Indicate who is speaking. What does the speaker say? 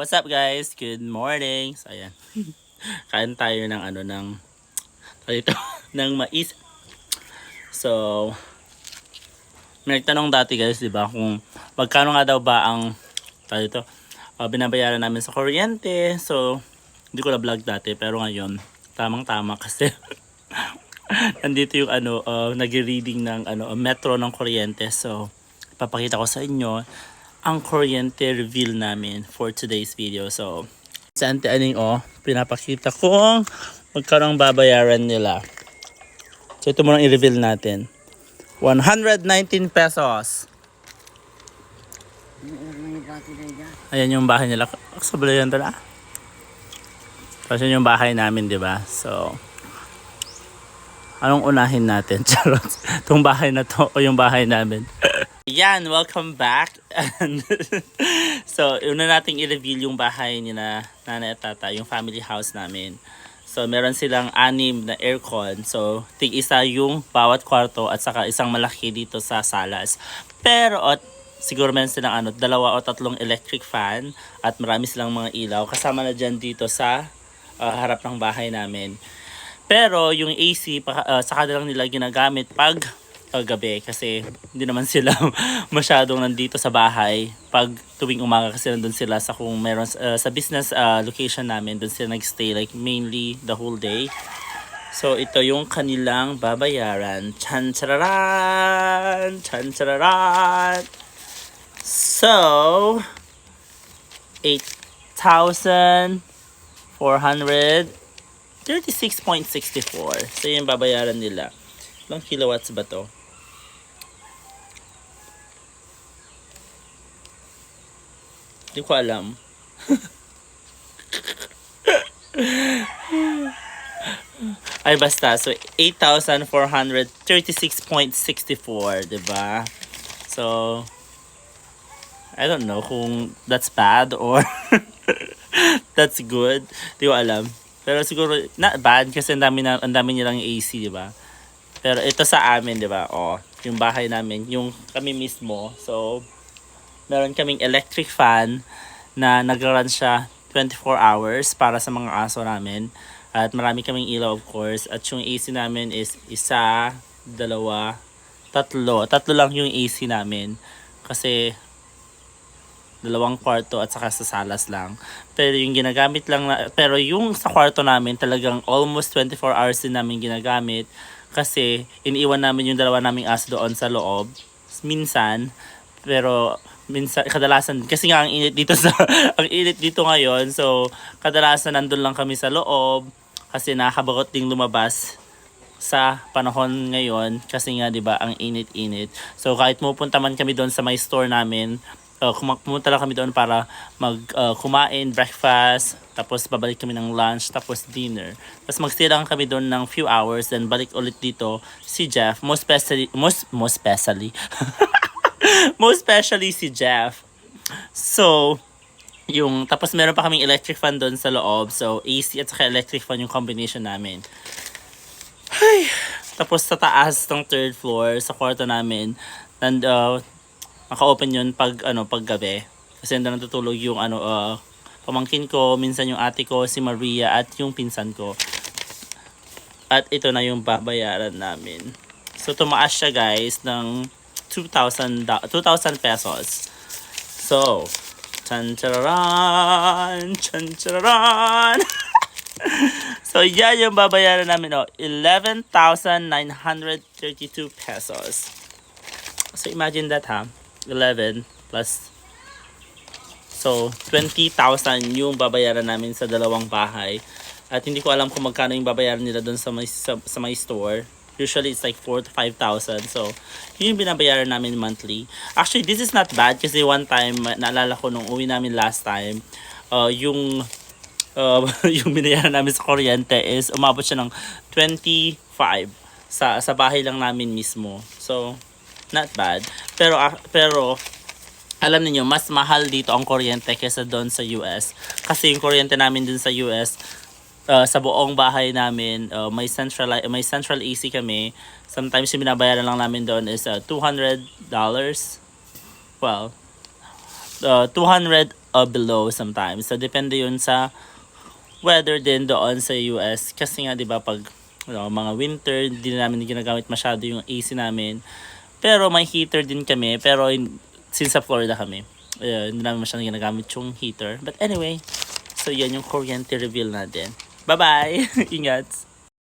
Speaker 1: What's up guys? Good morning. So ayan. Kain tayo ng ano ng dito ng mais. So may nagtanong dati guys, 'di ba, kung magkano nga daw ba ang tayo dito uh, binabayaran namin sa kuryente. So hindi ko na vlog dati pero ngayon tamang-tama kasi nandito yung ano uh, nagre-reading ng ano metro ng kuryente. So papakita ko sa inyo ang kuryente reveal namin for today's video. So, sa Auntie Aning oh, pinapakita kung magkano ang babayaran nila. So, ito muna i-reveal natin. 119 pesos. Ayan yung bahay nila. Sabay yan tala. Tapos yun yung bahay namin, di ba? So, anong unahin natin? Charot. Itong bahay na to o yung bahay namin. Yan, welcome back. And so, una nating i-reveal yung bahay ni na nanay at tata, yung family house namin. So, meron silang anim na aircon. So, tig isa yung bawat kwarto at saka isang malaki dito sa salas. Pero, at siguro meron silang ano, dalawa o tatlong electric fan at marami silang mga ilaw. Kasama na dyan dito sa uh, harap ng bahay namin. Pero, yung AC, pa, uh, saka na lang nila ginagamit pag gabi kasi hindi naman sila masyadong nandito sa bahay. Pag tuwing umaga kasi nandun sila sa kung meron uh, sa business uh, location namin doon sila nagstay like mainly the whole day. So ito yung kanilang babayaran. Chan chararan! Chan chararan! So 8,436.64 so yung babayaran nila. Ilang kilowatts ba to? Hindi ko alam. Ay basta, so 8,436.64, 'di ba? So I don't know kung that's bad or that's good. Hindi ko alam. Pero siguro not bad kasi ang dami na ang dami nilang AC, 'di ba? Pero ito sa amin, 'di ba? Oh, yung bahay namin, yung kami mismo. So meron kaming electric fan na nagra-run siya 24 hours para sa mga aso namin. At marami kaming ilaw of course. At yung AC namin is isa, dalawa, tatlo. Tatlo lang yung AC namin. Kasi dalawang kwarto at saka sa salas lang. Pero yung ginagamit lang na, pero yung sa kwarto namin talagang almost 24 hours din namin ginagamit kasi iniiwan namin yung dalawa naming aso doon sa loob. Minsan, pero minsan kadalasan kasi nga ang init dito sa ang init dito ngayon so kadalasan nandun lang kami sa loob kasi nakakabagot ding lumabas sa panahon ngayon kasi nga 'di ba ang init-init. So kahit pupunta man kami doon sa may store namin uh, pumunta lang kami doon para mag uh, kumain breakfast tapos babalik kami ng lunch tapos dinner. Tapos magstay lang kami doon ng few hours then balik ulit dito si Jeff most especially most most especially most especially si Jeff. So, yung, tapos meron pa kaming electric fan doon sa loob. So, AC at saka electric fan yung combination namin. Ay, tapos sa taas ng third floor, sa kwarto namin, and, uh, maka-open yun pag, ano, pag gabi. Kasi nandun natutulog yung, ano, uh, pamangkin ko, minsan yung ate ko, si Maria, at yung pinsan ko. At ito na yung babayaran namin. So, tumaas siya guys ng 2,000 2,000 pesos. So, chan chararan, chan chararan. so, yan yung babayaran namin, oh, 11,932 pesos. So, imagine that, ha? 11 plus So, 20,000 yung babayaran namin sa dalawang bahay. At hindi ko alam kung magkano yung babayaran nila doon sa sa, sa may store. Usually, it's like 4 to 5,000. So, yun yung binabayaran namin monthly. Actually, this is not bad kasi one time, naalala ko nung uwi namin last time, uh, yung uh, yung binayaran namin sa kuryente is umabot siya ng 25 sa sa bahay lang namin mismo. So, not bad. Pero uh, pero alam niyo mas mahal dito ang kuryente kaysa doon sa US. Kasi yung kuryente namin dun sa US, uh, sa buong bahay namin, uh, may central may central AC kami. Sometimes yung binabayaran lang namin doon is uh, $200. Well, uh, 200 or below sometimes. So, depende yun sa weather din doon sa US. Kasi nga, di ba, pag ano, mga winter, hindi na namin ginagamit masyado yung AC namin. Pero may heater din kami. Pero in, since sa Florida kami, uh, hindi namin masyado ginagamit yung heater. But anyway, so yan yung kuryente reveal natin. Bye-bye! Ingat!